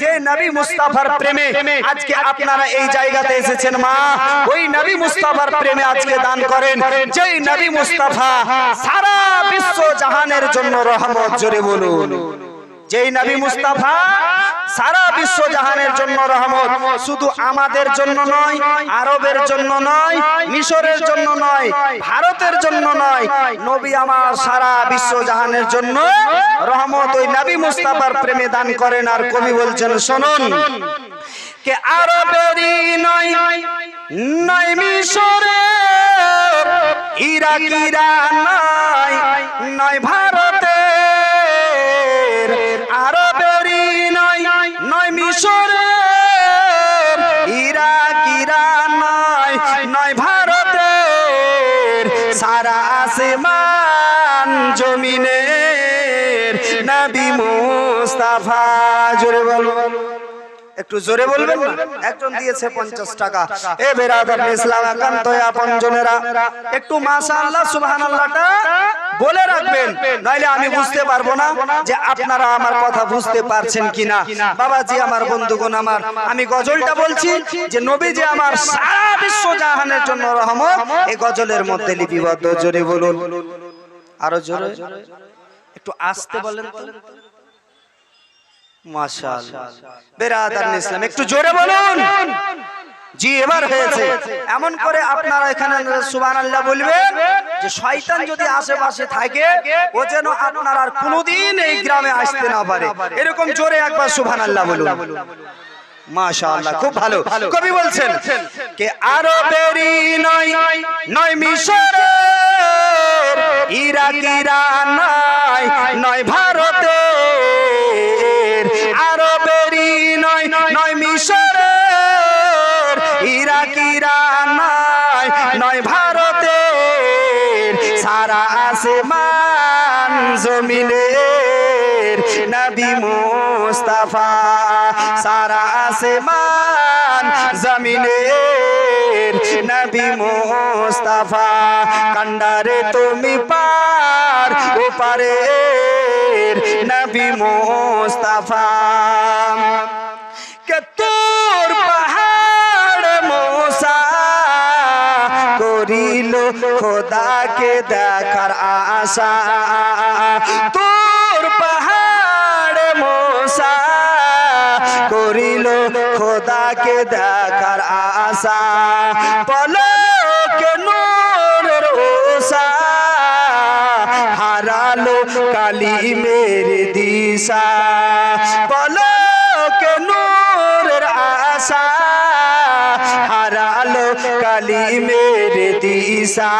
যে নবী মুস্তাফার প্রেমে আজকে আপনারা এই জায়গাতে এসেছেন মা। ওই নবী মুস্তাফার প্রেমে আজকে দান করেন। যেই নবী মুস্তাফা সারা বিশ্ব জাহানের জন্য রহমত জোরে বলুন। যেই নবী মুস্তাফা সারা বিশ্ব জাহানের জন্য রহমত। শুধু আমাদের জন্য নয় আরবের জন্য নয় মিশরের জন্য নয় ভারতের জন্য নয় নবী আমার সারা বিশ্ব জাহানের জন্য রহমত। ওই নবী মুস্তাফার প্রেমে দান করেন আর কবি বলছেন শুনুন কে আরবেরই নয় নয় মিশরের ইরাকিরা নয় নয় ভারতের জমিনের নবী মুস্তাফা। জোরে বল একটু জোরে বলবেন একজন দিয়েছে পঞ্চাশ টাকা। এ বেরাদার ইসলাম একান্ত আপন জনেরা। একটু মাশাআল্লাহ সুবহানাল্লাহটা বলে রাখবেন। নইলে আমি বুঝতে পারব না যে আপনারা আমার কথা বুঝতে পারছেন কিনা। বাবাজি, আমার বন্ধুগণ আমার, আমি গজলটা বলছি যে নবী যে আমার সারা বিশ্ব জাহানের জন্য রহমত এই গজলের মধ্যে লিপিবদ্ধ। জোরে বলুন। আরও জোরে? একটু আসতে বলেন তো। মাশাআল্লাহ। ইসলাম একটু জোরে বলুন। জি এবার হয়েছে। এমন করে আপনারা এখানে সুবহানাল্লাহ বলবেন যে শয়তান যদি আশেপাশে থাকে ও যেন আপনার আর কোনোদিন এই গ্রামে আসতে না পারে। এরকম জোরে একবার সুবহানাল্লাহ বলুন। মাশাআল্লাহ খুব ভালো। কবি বলছেন কে আরও বেরি নয় নয় মিশরের ইরাকিরা নয় নয় ভারতের আরও বেরি নয় নয় মিশরের। ইরাকিরা নয় নয় ভারতের, সারা আসমান জমিনের নবী মুস্তাফা। সারা আসমান জমিনের নবী মুস্তাফা কান্ডারে তুমি পার, ওপারে নবী মুস্তাফা। কে তোর পাহাড় মোসা করিল খোদাকে দেখার আশা? তোর পাহাড় মোসা করিল খোদাকে দেখার আশা? পলক দিশা পলক নূরের আশা। হারালো কালি মেরে দিশা।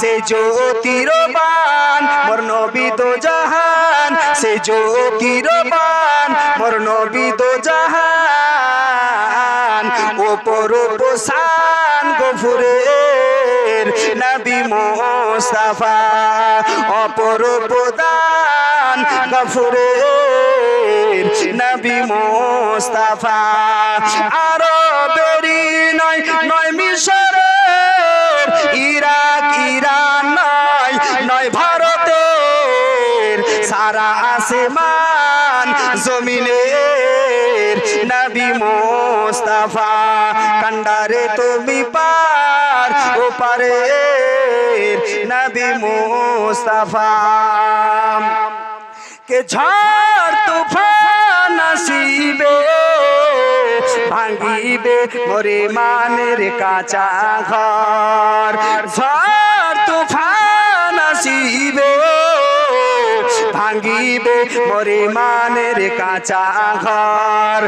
সে জ্যোতিরবান মোর নবী তো জাহান। সে জ্যোতিরবান মোর নবী তো জাহান। ওপর পোষান গফুরের নবী মোস্তাফা। অপর প্রদান গফুরের নবী মোস্তাফা। আরও বেরি নয় নয় মিশরের, ইরাক, ইরান নয় নয় ভারতের। সারা আসমান জমিনের নবী মোস্তাফা। কান্ডারে তুমি পার ওপারে নবী মোস্তাফা। কে ঝড় তুফান আসিবে, ভাঙিবে মোরে মানের কাঁচা ঘর। ঝড় তুফান আসিবে, ভাঙিবে মোরে মানের কাঁচা ঘর।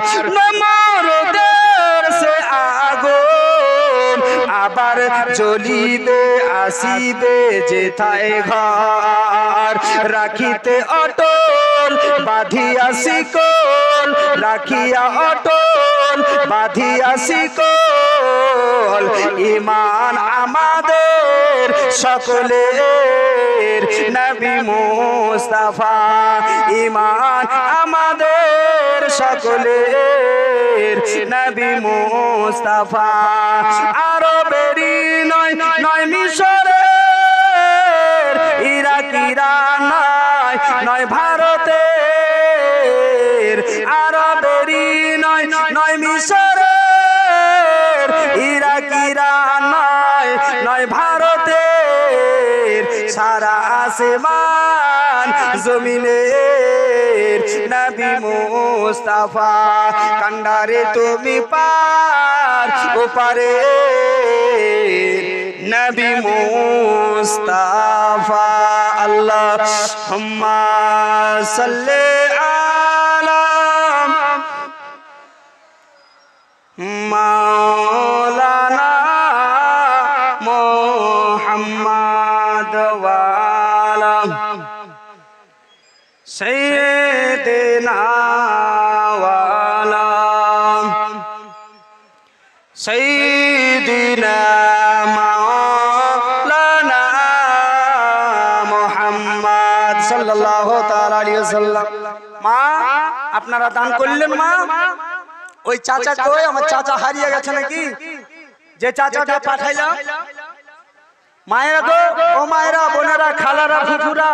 জ্বলিবে আসিবে যেথায় ঘর, রাখিতে অটল, বাঁধিয়া শিকল, রাখিয়া অটল, বাঁধিয়া শিকল। ইমান আমাদের সকলের, নবী মুস্তাফা, ইমান আমাদের। সকলের নবী মুস্তাফা। আরও বেরি নয় মুস্তাফা কান্ডারে তুমি পার ওপারে নবী মুস্তাফা আল্লাহ হুম্মা সাল্লি আলাম মাওলানা মা, আপনারা দান করলেন মা? ওই চাচা কই? আমার চাচা হারিয়ে গেছে নাকি? যে চাচাটা পাঠাইলাম মায়েরা গো ও মায়েরা বোনেরা খালারা ফুফুরা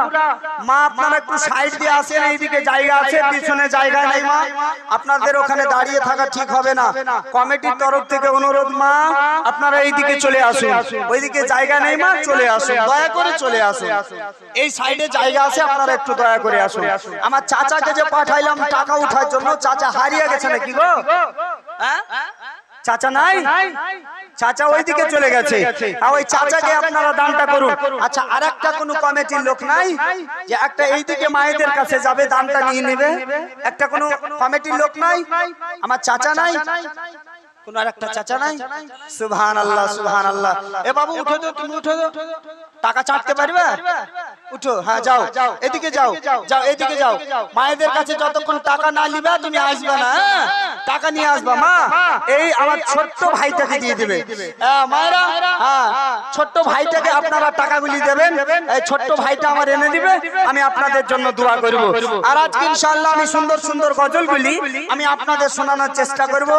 মা আপনারা একটু সাইড দিয়ে আসেন এইদিকে জায়গা আছে পিছনে জায়গা নেই মা। আপনাদের ওখানে দাঁড়িয়ে থাকা ঠিক হবে না। কমিটির তরফ থেকে অনুরোধ মা আপনারা এইদিকে চলে আসুন। ওইদিকে জায়গা নেই মা চলে আসুন। দয়া করে চলে আসুন। এই সাইডে জায়গা আছে আপনারা একটু দয়া করে আসুন। আমার চাচাকে যে পাঠাইলাম টাকা উঠার জন্য চাচা হারিয়ে গেছে নাকি গো? হ্যাঁ? চাচা নাই? চাচা ওইদিকে চলে গেছে। ওই চাচাকে আপনারা দানটা করুন। আচ্ছা আর একটা কোনো কমিটির লোক নাই যে একটা এইদিকে মায়েদের কাছে যাবে দানটা নিয়ে নেবে। একটা কোনো কমিটির লোক নাই। আমার চাচা নাই। কোন আর একটা চাচা নাই। সুবহান আল্লাহ সুবহান আল্লাহ এ বাবু উঠো তো তুমি উঠো তো। টাকা চাটতে পারবে? উঠো হ্যাঁ যাও। যাও। এদিকে যাও। যাও। এদিকে যাও মায়েদের কাছে যতক্ষণ টাকা না নিবে তুমি আসবে না হ্যাঁ? টাকা নিয়ে আসবা মা। এই আমার ছোট্ট ভাইটাকে দিয়ে দেবে। হ্যাঁ, মায়েরা হ্যাঁ। ছোট্ট ভাইটাকে আপনারা টাকাগুলি দেবেন। এই ছোট্ট ভাইটা আমার এনে দিবে। আমি আপনাদের জন্য দোয়া করব। আর আজকে ইনশাআল্লাহ আমি সুন্দর সুন্দর গজলগুলি আমি আপনাদের শোনানোর চেষ্টা করব।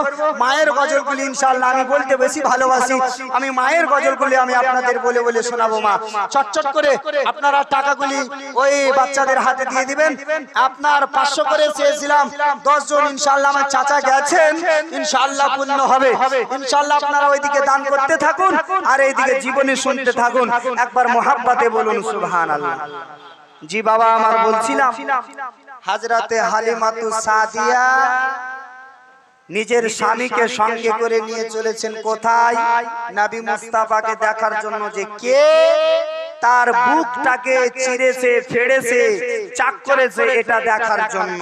মায়ের গজলগুলি ইনশাআল্লাহ আমি বলতে বেশি ভালোবাসি। আমি মায়ের গজলগুলি আমি আপনাদের বলে বলে শোনাবো মা চটচট করে আপনারা টাকাগুলি ওই বাচ্চাদের হাতে দিয়ে দিবেন। আপনার পাঁচশো করে চেয়েছিলাম দশ জন ইনশাআল্লাহ আমার চাচা গেছেন। ইনশাল্লাহ পূর্ণ হবে। ইনশাল্লাহ আপনারা ওইদিকে দান করতে থাকুন আর এইদিকে জীবনে শুনতে থাকুন। একবার মোহাব্বাতে বলুন সুবহান আল্লাহ জি বাবা আমার বলছিলাম। হাজরাতে হালিমাতু সাদিয়া। নিজের স্বামীকে সঙ্গে করে নিয়ে চলেছেন কোথায়? নাবি মুস্তাফাকে দেখার জন্য যে কে? তার বুকটাকে চিরেছে ফেড়েছে চাক করেছে এটা দেখার জন্য।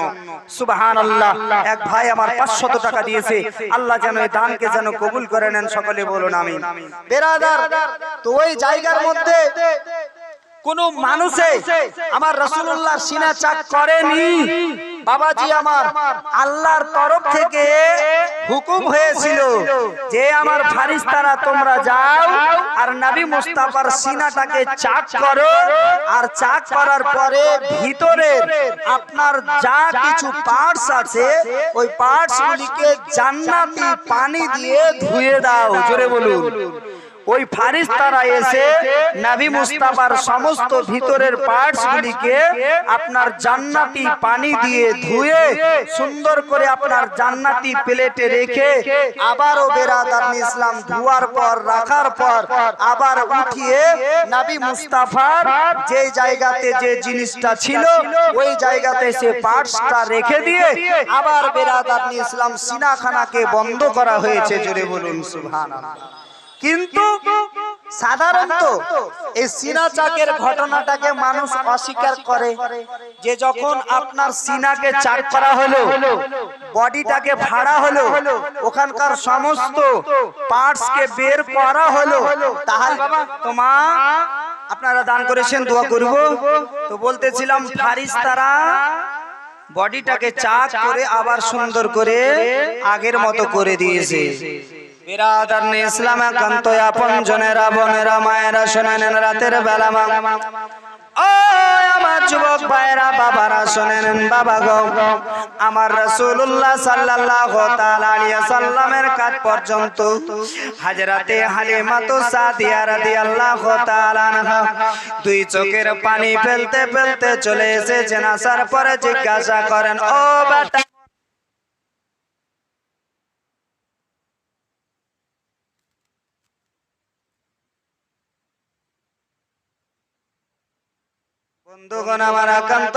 সুবহান আল্লাহ এক ভাই আমার পাঁচশত টাকা দিয়েছে। আল্লাহ যেন এই দানকে যেন কবুল করে নেন সকলে বলুন আমি বেরাদার তো ওই জায়গার মধ্যে কোন মানুষে আমার রসুল্লাহ সিনা চাক করেনি। বাবাজি আমার আল্লাহর তরফ থেকে হুকুম হয়েছিল যে আমার ফারিস্তারা তোমরা যাও আর নবী মুস্তাফার সিনাটাকে চাক করো আর চাক করার পরে ভিতরে আপনার যা কিছু পার্টস আছে ওই পার্টস গুলিকে জান্নাতি পানি দিয়ে ধুয়ে দাও। জোরে বলুন। ওই ফারিস্তারা এসে নাবি মুস্তাফার সমস্ত ভিতরের পার্টস গুলিকে আপনার জান্নাতি পানি দিয়ে ধুয়ে সুন্দর করে আপনার জান্নাতি প্লেটে রেখে আবারও বেরাদার ইসলাম ধোয়ার পর রাখার পর আবার উঠিয়ে নাবি মুস্তাফার যে জায়গাতে যে জিনিসটা ছিল ওই জায়গাতে সে পার্টসটা রেখে দিয়ে আবার বেরাদার ইসলাম সিনাখানাকে বন্ধ করা হয়েছে জোরে বলুন সুবহানাল্লাহ। কিন্তু সাধারণত এই সিনা চাকের ঘটনাটাকে মানুষ অস্বীকার করে যে যখন আপনার সিনাকে চাক করা হলো, বডিটাকে ভাড়া হলো, ওখানকার সমস্ত পার্টস কে বের করা হলো, তাহলে তোমা আপনারা দান করেছেন, দোয়া করব। তো বলতেছিলাম, ফারিস্তারা বডিটাকে চাক করে আবার সুন্দর করে আগের মতো করে দিয়েছে। ইসলাম একান্ত আপন জনেরা বোনেরা মায়েরা শোনেন রাতের বেলা মা। আমার যুবক ভাইরা বাবারা শোনেন বাবা গো। আমার পর্যন্ত দুই চোখের পানি ফেলতে ফেলতে চলে এসেছেন। আসার পরে জিজ্ঞাসা করেন, ও বেটা আমার একান্ত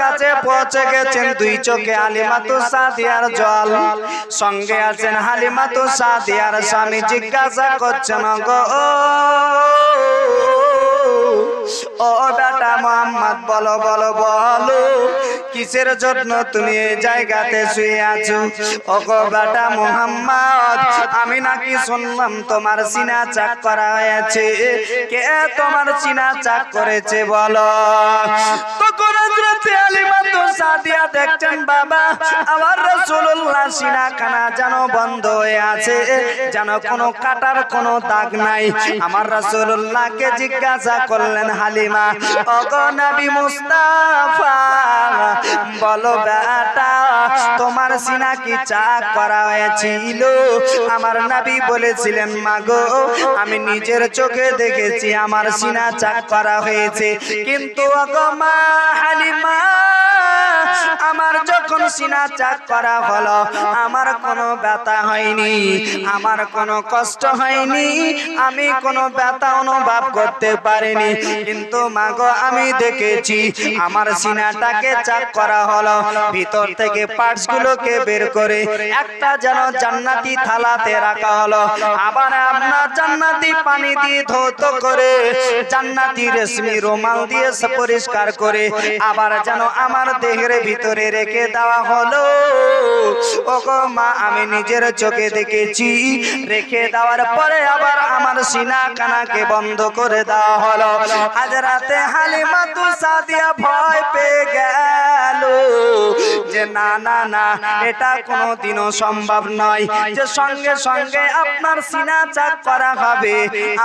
কাছে পৌঁছে গেছেন দুই চোখে হালিমাতু সাদিয়ার জল সঙ্গে আছেন হালিমাতু সাদিয়ার স্বামী জিজ্ঞাসা করছেন গো ও বেটা মোহাম্মদ বলো বলো বলো কিসের জন্য তুমি এই জায়গাতে শুয়ে আছো। ও গো বেটা মোহাম্মদ, আমি নাকি শুনলাম তোমার সিনা চাক করা হয়েছে। কে তোমার সিনা চাক করেছে বলো? তখন বাবা, আমার রাসূলুল্লাহ যেন বন্ধ হয়ে আছে, যেন কোনো কাটার কোনো দাগ নাই। আমার জিজ্ঞাসা করলেন হালিমা, ওগো নবী মুস্তাফা বলো বেটা, তোমার সিনা কি চাক করা হয়েছিল। আমার নাবি বলেছিলেন, মাগো, আমি নিজের চোখে দেখেছি, আমার সিনা চাক করা হয়েছে। কিন্তু হালিমা আমার যখন সিনা চাক করা হলো, আমার কোনো ব্যথা হয়নি, আমার কোনো কষ্ট হয়নি, আমি কোনো ব্যথা অনুভব করতে পারিনি। কিন্তু মাগো, আমি দেখেছি আমার সিনাটাকে চাক করা হলো, ভিতর থেকে পার্টস গুলোকে বের করে একটা যেন জান্নাতি থালাতে রাখা হলো। আবার আপনার জান্নাতি পানি দিয়ে ধৌত করে, জান্নাতি রেশমি রুমাল দিয়ে পরিষ্কার করে, আবার যেন আমার দেহের ভিতরে রেখে দেওয়া হলো। ও মা, আমি নিজের চোখে দেখেছি। রেখে দেওয়ার পরে আবার আমার সিনা কানাকে বন্ধ করে দেওয়া হলো। আজ রাতে হালিমা তু সাদিয়া ভয় পেয়ে গেল। যে না না না, এটা কোনোদিনও সম্ভব নয়। যে সঙ্গে সঙ্গে আপনার সিনা চাক করা হবে,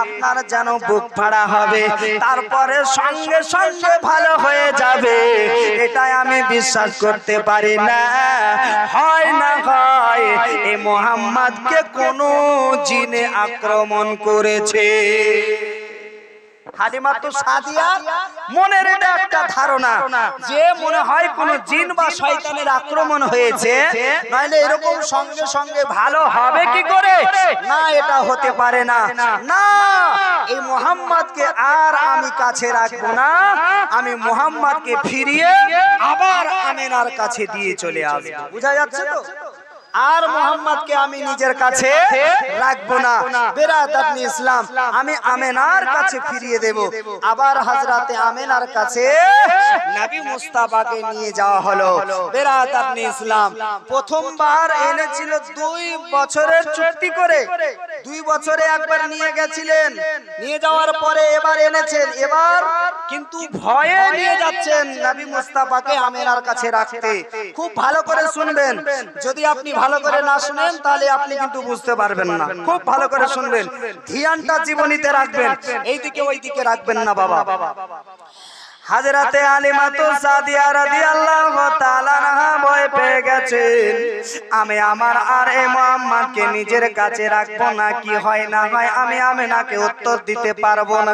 আপনার যেন বুক ফাড়া হবে, তারপরে সঙ্গে সঙ্গে ভালো হয়ে যাবে। এটাই আমি বিশ্বাস করতে পারি না। হয় না হয়, এ মোহাম্মদকে কোনো জিনে আক্রমণ করেছে। হালিমা তো সাদিয়া মনের এটা একটা ধারণা। যে মনে হয় কোন জিন বা শয়তানের আক্রমণ হয়েছে নইলে এরকম সঙ্গে সঙ্গে ভালো হবে কি করে? না এটা হতে পারে না। না। এই মোহাম্মদকে আর আমি কাছে রাখব না। আমি মোহাম্মদকে ফিরিয়ে আবার আমেনার কাছে দিয়ে চলে আসব। বুঝা যাচ্ছে তো? আর মোহাম্মদকে আমি নিজের কাছে রাখব না। বেরাত আপনি ইসলাম, আমি আমেনার কাছে ফিরিয়ে দেব। আবার হাজরাতে আমেনার কাছে নবী মুস্তাফাকে নিয়ে যাওয়া হলো। বেরাত আপনি ইসলাম প্রথমবার এনেছিল দুই বছরের চুক্তি করে। দুই বছরে একবার নিয়ে গেছিলেন। নিয়ে যাওয়ার পরে এবার এনেছেন, এবার কিন্তু ভয়ে নিয়ে যাচ্ছেন নবী মুস্তাফাকে আমেনার কাছে রাখতে। খুব ভালো করে শুনবেন। যদি আপনি ভালো করে না শুনেন, তাহলে আপনি কিন্তু বুঝতে পারবেন না। খুব ভালো করে শুনবেন। ধ্যানটা জীবনীতে রাখবেন। এই দিকে ওই দিকে রাখবেন না বাবা। হাজরাতে আলিমা তো সাদিয়া রাদিয়াল্লাহু তাআলা ভয় পেয়ে গেছেন। আমি আমার আর এ মুহাম্মদকে নিজের কাছে রাখব না, কি হয় না হয় আমি আমিনাকে উত্তর দিতে পারব না।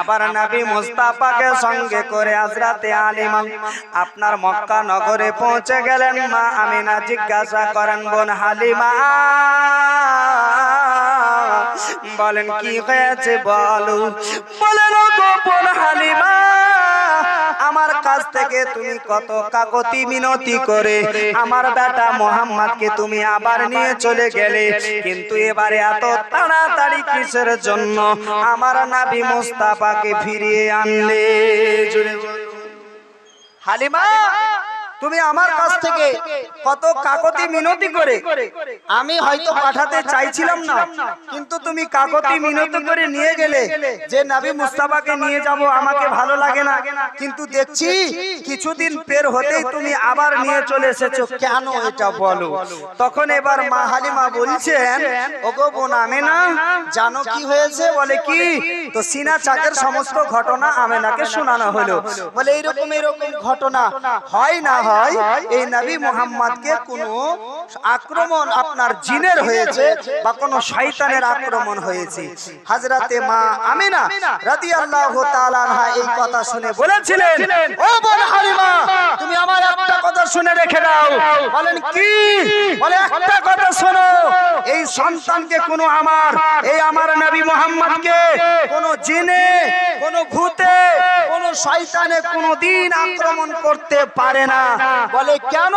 আবার নবী মুস্তাফাকে সঙ্গে করে হাজরাতে আলিমা আপনার মক্কা নগরে পৌঁছে গেলেন মা, আমিনা জিজ্ঞাসা করেন, বোন হালিমা, বলেন কি হয়েছে বলো? বলেন গোপন হালিমা আমার কাছ থেকে তুমি কত কাকতি মিনতি করে? আমার বেটা মোহাম্মদকে তুমি আবার নিয়ে চলে গেলে। কিন্তু এবারে এত তাড়াতাড়ি কিসের জন্য? আমার নাবি মোস্তাফাকে ফিরিয়ে আনলে। হালিমা! তুমি আমার কাছ থেকে কত কাকতি মিনতি করে আমি হয়তো পাঠাতে চাইছিলাম না, কিন্তু তুমি কাকতি মিনতি করে নিয়ে গেলে যে নাবি মুস্তাফাকে নিয়ে যাব আমাকে ভালো লাগে না। কিন্তু দেখছি কিছুদিন পের হতেই তুমি আবার নিয়ে চলে এসেছ। কেন এটা বলো? তখন এবার মা হালিমা বলছেন, ওগো বোন আমেনা জানো কি হয়েছে? বলে কি, তো সিনা চাকের সমস্ত ঘটনা আমেনাকে শোনানো হলো। বলে, এইরকম এরকম ঘটনা হয় না হয় এই নবী মুহাম্মদকে কোনো আক্রমণ আপনার জিনের হয়েছে বা কোনো শয়তানের আক্রমণ হয়েছে। হাজরাতে মা আমিনা রাদিয়াল্লাহু তাআলা এই কথা শুনে বলেছিলেন। ও বোন হালিমা তুমি আমার একটা কথা শুনে রেখে দাও। বলেন কি? বলে একটা কথা শোনো। এই সন্তানকে কোনো আমার এই আমার নবী মুহাম্মদকে কোনো জিনে কোনো ভূতে কোনো শয়তানে কোনো দিন আক্রমণ করতে পারে না। বলে, কেন?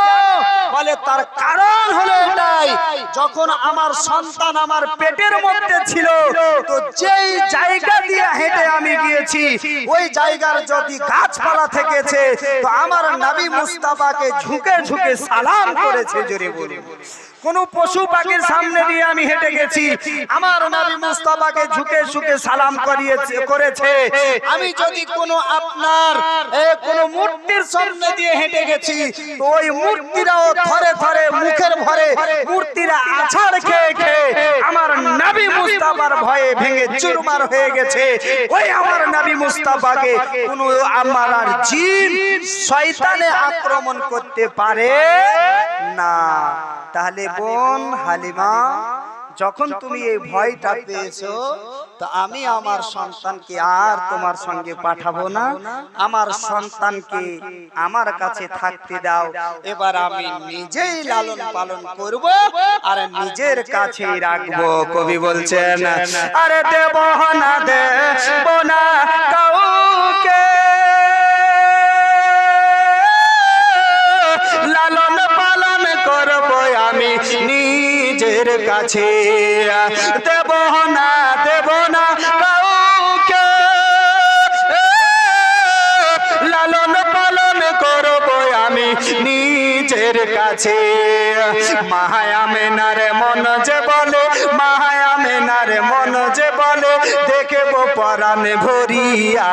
বলে, তার কারণ হলো এটাই। যখন আমার সন্তান আমার পেটের মধ্যে ছিল, তো যেই জায়গা দিয়ে হেঁটে আমি গিয়েছি, ওই জায়গার যদি গাছপালা থেকেছে, তো আমার নবী মুস্তাফাকে ঝুঁকে ঝুঁকে সালাম করেছে, জোরে বলি কোন পশু পাখির সামনে দিয়ে আমি হেঁটে গেছি। আমার নবী মুস্তাফাকে ঝুঁকে ঝুঁকে সালাম করিয়েছে করেছে। আমি যদি কোনো আপনার কোনো মূর্তির সামনে দিয়ে হেঁটে গেছি তো ওই মূর্তিরাও থরে থরে মুখের ভরে মূর্তিরা আছাড় খেয়ে খেয়ে আমার নবী মুস্তাফার ভয়ে ভেঙে চুরমার হয়ে গেছে। ওই আমার নবী মুস্তাফাকে কোনো আমার আর জিন শয়তানে আক্রমণ করতে পারে না। তাহলে বোন হালিমা যখন তুমি এই ভয়টা পেয়েছ তো আমি আমার সন্তানকে আর তোমার সঙ্গে পাঠাবো না। আমার সন্তানকে আমার কাছে থাকতে দাও। এবার আমি নিজেই লালন পালন করব আর নিজের কাছেই রাখব কবি বলছেন আরে দেব না দেব না কাউকে। নিজের কাছে দেব না দেব না কাউকে। লালন পালন করব আমি নিজের কাছে। মাহায়া মেনারে মন যে বলে মাহায়া মেনারে মন যে বলে পরাণে ভরিয়া,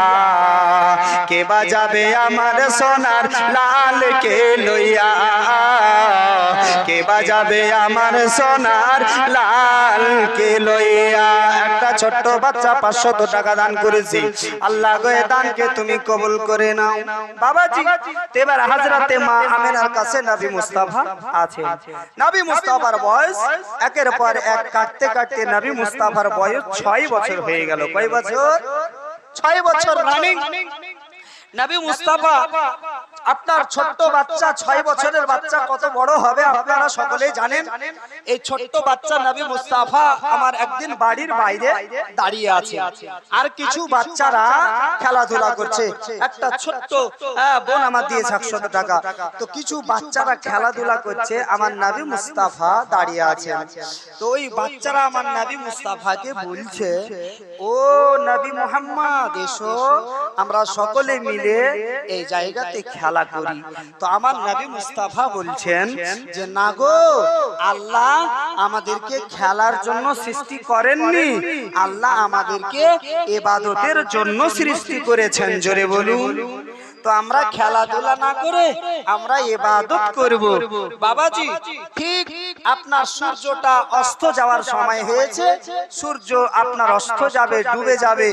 কে বাজাবে আমার সোনার লাল কে লইয়া? কে বাজাবে আমার সোনার লাল কে লইয়া? ছোট্ট বাচ্চা পাঁচশত টাকা দান করেছি। আল্লাহ গো, এ দানকে তুমি কবুল করে নাও। বাবাজি, এবার হাজরাতে মা আমিনার কাছে নবী মুস্তাফা আছে। নবী মুস্তাফার বয়স একের পর এক কাটতে কাটতে নবী মুস্তাফার বয়স ছয় বছর হয়ে গেল। কয় বছর? ছয় বছর রানিং নবী মুস্তাফা আপনার ছোট্ট বাচ্চা ছয় বছরের বাচ্চা কত বড় হবে আপনারা সকলেই জানেন। এই ছোট্ট বাচ্চা নবী মুস্তাফা আমার একদিন বাড়ির বাইরে দাঁড়িয়ে আছে আর কিছু বাচ্চারা খেলাধুলা করছে। একটা ছোট্ট বোন আমার দিয়েছে একশত টাকা। তো কিছু বাচ্চারা খেলাধুলা করছে আমার নাবি মুস্তাফা দাঁড়িয়ে আছে তো ওই বাচ্চারা আমার নবী মুস্তাফাকে বলছে ও নবী মোহাম্মদ এসো আমরা সকলে মিলে এই জায়গাতে খেলা করি। তো আমার নবী মুস্তাফা বলছেন যে না গো আল্লাহ আমাদেরকে খেলার জন্য সৃষ্টি করেননি। আল্লাহ আমাদেরকে এবাদতের জন্য সৃষ্টি করেছেন। জোরে বলুন। তো আমরা খেলাধুলা না করে আমরা এবাদত করব। বাবাজি ঠিক আপনার সূর্যটা অস্ত যাওয়ার সময় হয়েছে। সূর্য আপনার অস্ত যাবে ডুবে যাবে।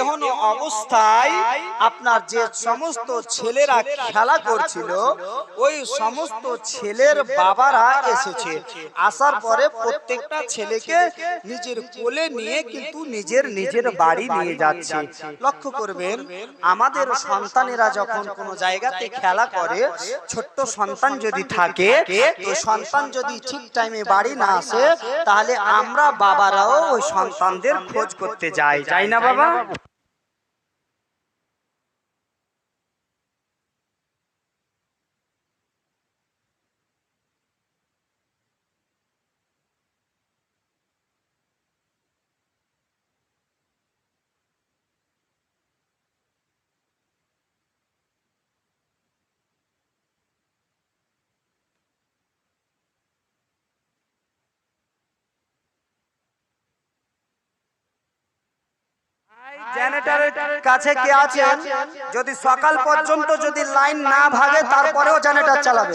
এমন অবস্থায় আপনার যে সমস্ত ছেলেরা খেলা করছিল ওই সমস্ত ছেলের বাবারা এসেছে। আসার পরে প্রত্যেকটা ছেলেকে নিজের কোলে নিয়ে কিন্তু নিজের নিজের বাড়ি নিয়ে যাচ্ছে। লক্ষ্য করবেন আমাদের সন্তানেরা যখন কোনো জায়গাতে খেলা করে ছোট্ট সন্তান যদি থাকে তো সন্তান যদি ঠিক টাইমে বাড়ি না আসে তাহলে আমরা বাবারাও ওই সন্তানদের খোঁজ করতে যাই। যাই না বাবা? জেনারেটরের কাছে কে আছেন? যদি সকাল পর্যন্ত যদি লাইন না ভাগে, তারপরেও জেনারেটর চালাবে।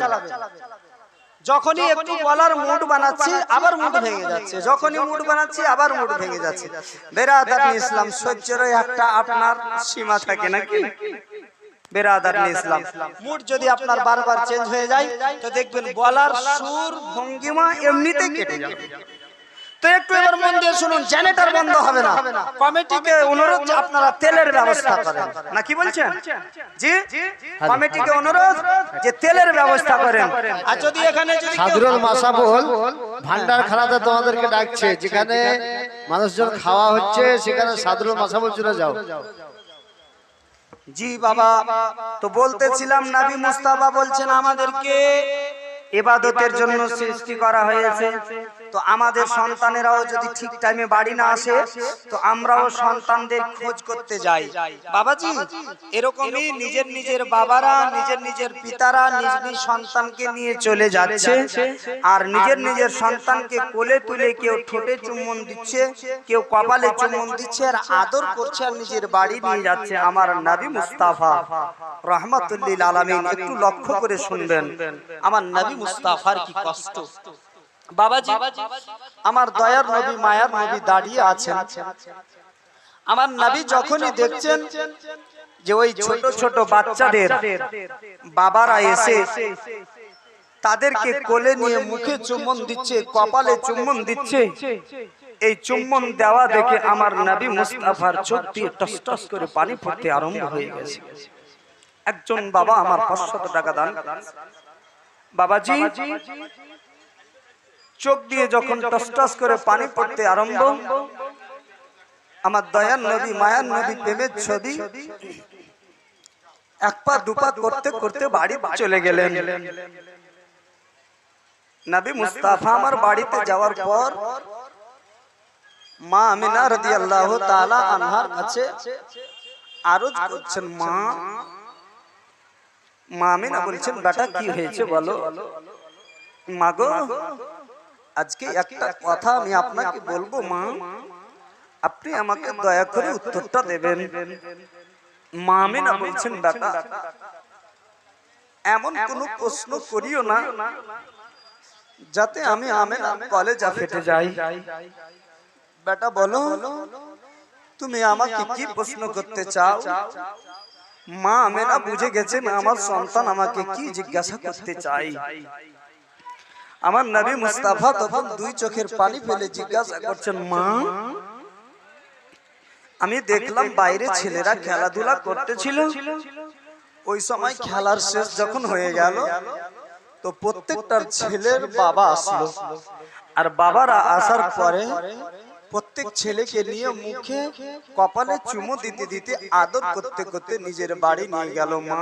যখনই একটু বলার মুড বানাচ্ছি, আবার মুড ভেঙে যাচ্ছে। যখনই মুড বানাচ্ছি, আবার মুড ভেঙে যাচ্ছে। বেরাদার ইসলাম সহ্যেরও একটা আপনার সীমা থাকে নাকি? বেরাদার ইসলাম, মুড যদি আপনার বারবার চেঞ্জ হয়ে যায়, তো দেখবেন বলার সুর ভঙ্গিমা এমনিতে কেটে যাবে। তো একটু এবার মন দিয়ে শুনুন জেনারেটর বন্ধ হবে না। কমিটিকে অনুরোধ আপনারা তেলের ব্যবস্থা করেন। না কি বলছেন? জি? কমিটিকে অনুরোধ যে তেলের ব্যবস্থা করেন। আর যদি এখানে যদি সাদুরুল মাসাবুল ভান্ডার খানাতে তোমাদেরকে ডাকছে। যেখানে মানুষজন খাওয়া হচ্ছে সেখানে সাদুরুল মাসাবুল চলে যাও। জি বাবা তো বলতেছিলাম নাবি মুস্তাফা বলছেন আমাদেরকে এবাদতের জন্য সৃষ্টি করা হয়েছে। তো আমাদের সন্তানেরাও যদি ঠিক টাইমে বাড়ি না আসে, তো আমরাও সন্তানদের খোঁজ করতে যাই। বাবাজি, এরকমই নিজের নিজের বাবারা, নিজের নিজের পিতারা নিজ নিজ সন্তানকে নিয়ে চলে যাচ্ছে। আর নিজের নিজের সন্তানকে কোলে তুলে কেউ ঠোঁটে চুম্বন দিচ্ছে, কেউ কপালে চুম্বন দিচ্ছে, আর আদর করছে আর নিজের বাড়ি নিয়ে যাচ্ছে। আমার নবী মুস্তাফা, রহমতুল্লিল আলামিন, একটু লক্ষ্য করে শুনবেন। আমার নাবি মুস্তাফার কি কষ্ট। বাবাজি আমার দয়ার নবী মায়ার নবী দাঁড়িয়ে আছেন। আমার নবী যখনই দেখছেন যে ওই ছোট ছোট বাচ্চাদের বাবারা এসে তাদেরকে কোলে নিয়ে মুখে চুম্বন দিচ্ছে কপালে চুম্বন দিচ্ছে। এই চুম্বন দেওয়া দেখে আমার নবী মুস্তাফার চোখ দিয়ে টস টস করে পানি পড়তে আরম্ভ হয়ে গেছে। একজন বাবা আমার পাঁচশত টাকা দান। বাবাজি চোখ দিয়ে যখন টস টস করে পানি পড়তে আরম্ভ আমার দয়ার নবী মায়ার নবী প্রেমের ছবি। এক পা দুপা করতে করতে বাড়ি চলে গেলেন। নবী মুস্তাফা আমার বাড়িতে যাওয়ার পর মা আমিনা রদি আল্লাহ তালা আনহার কাছে আরজ করছেন মা। মা। আমিনা বলছেন বেটা কি হয়েছে বলো? মাগো আজকে একটা কথা আমি আপনাকে বলব মা। আপনি আমাকে দয়া করে উত্তরটা দেবেন। মা আমিনা বলছেন বেটা এমন কোন প্রশ্ন করিও না যাতে আমি আমেনা কলেজা ফেটে যাই। বেটা বলো তুমি আমাকে কি প্রশ্ন করতে চাও? মা আমেনা বুঝে গেছেন আমার সন্তান আমাকে কি জিজ্ঞাসা করতে চাই আমার নবী মুস্তাফা তখন দুই চোখের পানি ফেলে জিজ্ঞাসা করছেন মা আমি দেখলাম বাইরে ছেলেরা খেলাধুলা করতেছিল। ওই সময় খেলার শেষ যখন হয়ে গেল তো প্রত্যেকটার ছেলের বাবা আসলো। আর বাবারা আসার পরে প্রত্যেক ছেলেকে নিয়ে মুখে কপালে চুমু দিতে দিতে আদর করতে করতে নিজের বাড়ি নিয়ে গেল মা।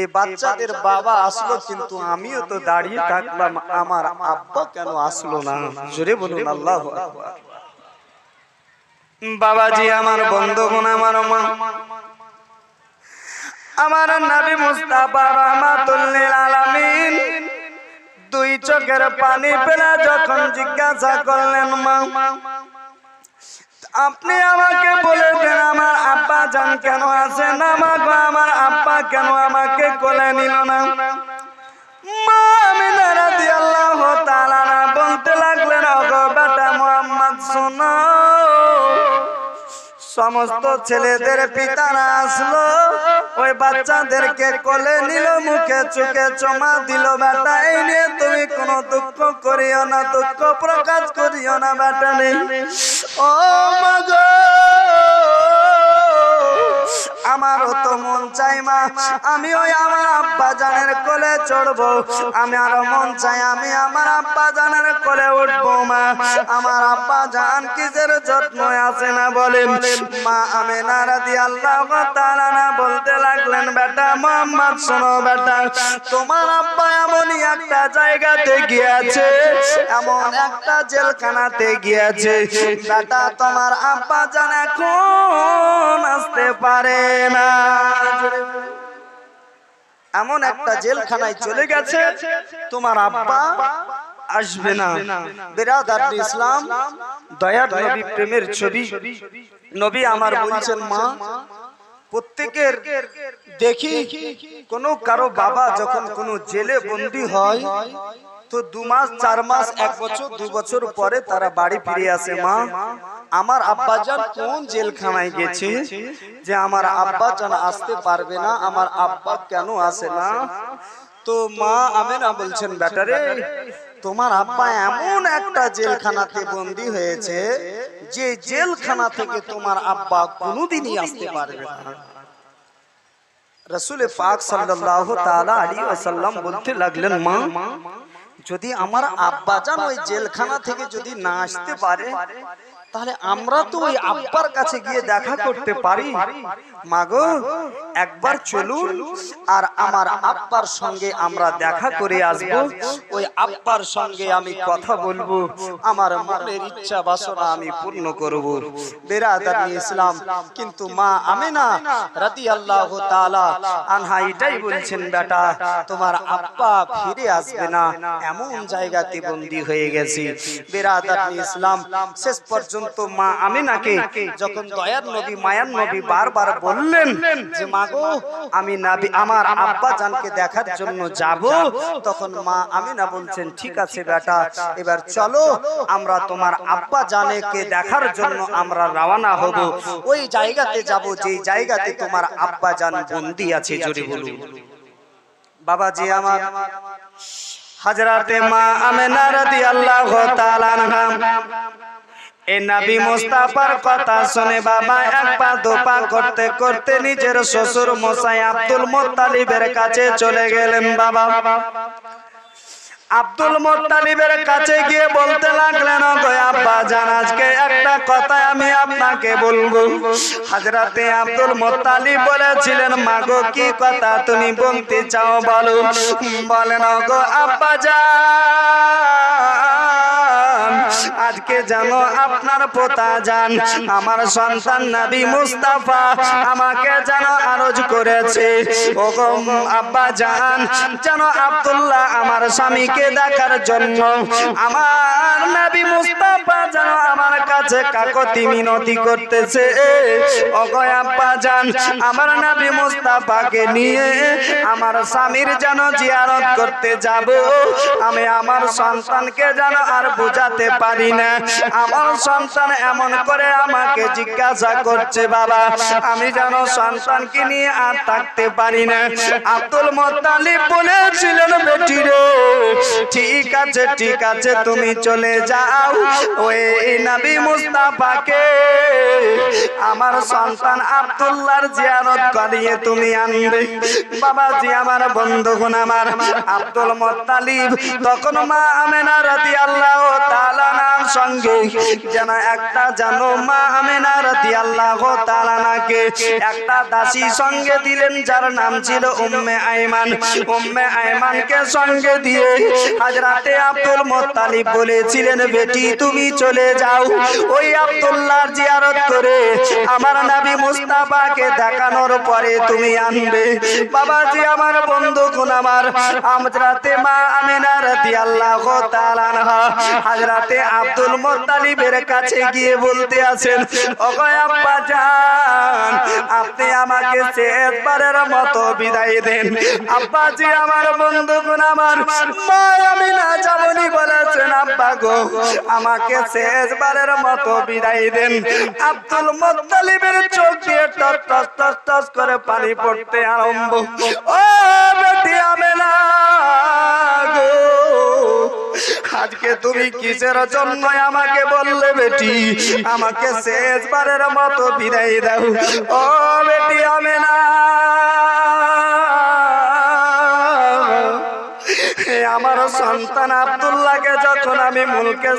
এই বাচ্চাদের বাবা আসলো কিন্তু আমিও তো দাঁড়িয়ে থাকলাম, আমার আব্বা কেন আসলো না? জোরে বলুন, আল্লাহ বাবাজি, আমার বন্ধুগণ, আমার মা। আমার নবী মুস্তাফা রহমাতুল্লিল আলামিন দুই চোখের পানি পেলা যখন জিজ্ঞাসা করলেন, মা আপনি আমাকে বলে দেন আমার আব্বা জান কেন আছে না? মা গো, আমার আব্বা কেন আমাকে কোলে নিল না? মা আমিনা রাদিয়াল্লাহু তাআলা না বলতে লাগলেন ওগো বেটা মুহাম্মদ শোনো। সমস্ত ছেলেদের পিতারা আসলো ওই বাচ্চাদেরকে কোলে নিল মুখে চুকে চমা দিল বেটা এই নিয়ে তুমি কোনো দুঃখ করিও না দুঃখ প্রকাশ করিও না বেটা নেই ও মাগো আমারও তো মন চাই মা। আমি ওই আমার আব্বা জানের কোলে চড়বো। আমি আরও মন চাই আমি আমার আব্বা জানের কোলে উঠবো মা। আমার আব্বা জান কিসের যত্ন আছে না বলেন। মা আমি নারাদি আল্লাহ তাআলা না বলতে লাগলেন বেটা মোহাম্মদ শোনো বেটা তোমার আব্বা এমনই একটা জায়গাতে গিয়েছে এমন একটা জেলখানাতে গিয়েছে। বেটা তোমার আব্বা জান এখন আসতে পারে। না। এমন একটা জেলখানায় চলে গেছে তোমার আব্বা আসবে না। বেরাদার ইসলাম দয়ার নবী প্রেমের ছবি। নবী আমার বলছেন মা প্রত্যেকের দেখি কোন কারও বাবা যখন কোন জেলে বন্দী হয় তো দু মাস চার মাস এক বছর দু বছর পরে তারা বাড়ি ফিরে আসে মা। আমার আব্বাজান কোন জেলখানায় গেছে যে আমার আব্বাজান আসতে পারবে না আমার আব্বা কেন আসে না? তো মা আমেনা বলছেন ব্যাটারে তোমার আব্বা এমন একটা জেলখানাতে বন্দি হয়েছে যে জেলখানা থেকে তোমার আব্বা কোনোদিনই আসতে পারবে না। রসুল পাক সাল্লাল্লাহু তাআলা আলাইহি ওয়াসাল্লাম বলতে লাগলেন মা যদি আমার আব্বাজান ওই জেলখানা থেকে যদি না আসতে পারে তাহলে আমরা তো ওই আব্বার কাছে গিয়ে দেখা করতে পারি। মাগো একবার চলুন আর আমার আব্বার সঙ্গে আমরা দেখা করে আসব। ওই আব্বার সঙ্গে আমি কথা বলব। আমার মনের ইচ্ছা বাসনা আমি পূর্ণ করব। বেরাদার ইসলাম। কিন্তু মা আমেনা রাদিয়াল্লাহু তাআলা আনহা এটাই বলছেন বেটা তোমার আব্বা ফিরে আসবে না। এমন জায়গাতে বন্দি হয়ে গেছে। বেরাদার ইসলাম শেষ পর্যন্ত মা আমিনাকে যখন দয়ার নবী, মায়ার নবী বারবার বললেন যে মাগো আমি নাবি, আমার আব্বা জানকে দেখার জন্য যাব, তখন মা আমিনা বলছেন, ঠিক আছে বেটা, এবার চলো, আমরা তোমার আব্বা জানেকে দেখার জন্য আমরা রওনা হব। ওই জায়গাতে যাব যে জায়গাতে তোমার আব্বা জান বন্দি আছে, জোরে বলুন। বাবাজি আমার হাজরাতে মা আমেনা রাদিয়াল্লাহু তাআলা আনহা। এ নবী মুস্তাফার কথা শুনে বাবা এক পা দু পা করতে করতে নিজের শ্বশুর মশাই আব্দুল মোত্তালিবের কাছে চলে গেলেন বাবা। আব্দুল মোত্তালিবের কাছে গিয়ে বলতে লাগলেন আব্বা জান আজকে একটা কথা আমি আপনাকে বলব। হাজরাতে আব্দুল মোত্তালিব বলেছিলেন মাগো কি কথা তুমি বলতে চাও বলো? বলেন গো আব্বা জান আজকে জানো আপনার পোতা জান আমার সন্তান নবী মুস্তাফা আমাকে যেন আরজ করেছে। ও আব্বা জান যেন আব্দুল্লাহ আমার স্বামীকে দেখার জন্য আমার নবী মুস্তাফা যেন আমার কাছে কাকতি মিনতি করতেছে। ও গো আব্বা জান আমার নবী মুস্তাফাকে নিয়ে আমার স্বামীর যেন জিয়ারত করতে যাব। আমি আমার সন্তানকে যেন আর বোঝাতে পারি না। আমার সন্তান এমন করে আমাকে জিজ্ঞাসা করছে, বাবা, আমি যেন সন্তানকে নিয়ে আর থাকতে পারি না। আব্দুল মোত্তালিব বলেছিলেন, বেটি রে ঠিক আছে ঠিক আছে, তুমি চলে যাও। ওই নবী মুস্তাফাকে আমার সন্তান আব্দুল্লাহর জিয়ারত করিয়ে তুমি আনবে। বাবাজি, আমার বন্ধুগণ আমার, আব্দুল মোত্তালিব, তখন মা আমেনা রাদিয়াল্লাহু তাআলা নাম সঙ্গে যেন একটা জানো মা আমেনা রাদিয়াল্লাহু তাআলা নাকে একটা দাসী সঙ্গে দিলেন যার নাম ছিল উম্মে আইমান উম্মে আইমানকে সঙ্গে দিয়ে হাজরাতে আব্দুল মোত্তালিব বলেছিলেন, বেটি, তুমি চলে যাও। ওই আব্দুল্লাহর জিয়ারত করে আমার নবী মুস্তাফাকে দেখানোর পরে তুমি আনবে। বাবাজি, আমার বন্ধু কোন আমার আমরাতে মা আমিনা রাদিয়াল্লাহু তাআলা আনহা হযরতে আব্দুল মুত্তালিবের কাছে গিয়ে বলতে আছেন আব্বা জান, আপনি আমাকে শেষবারের মতো বিদায় দেন। আব্বাজি আমার বন্ধু কোন আমার, মা আমিনা যাবনি বলেছেন, আব্বা গো, আমাকে শেষবারের মতো বিদায় দেন। আব্দুল মুত্তালিবের চোখ দিয়ে টস টস টস টস করে পানি পড়তে আরম্ভ। ও বেটি আমেনা গো আজকে তুমি কিসের জন্য আমাকে বললে বেটি? আমাকে শেষবারের মতো বিদায় দাও। ও বেটি আমি না আমার সন্তান আব্দুল্লাহকে যখন আমি মুলকে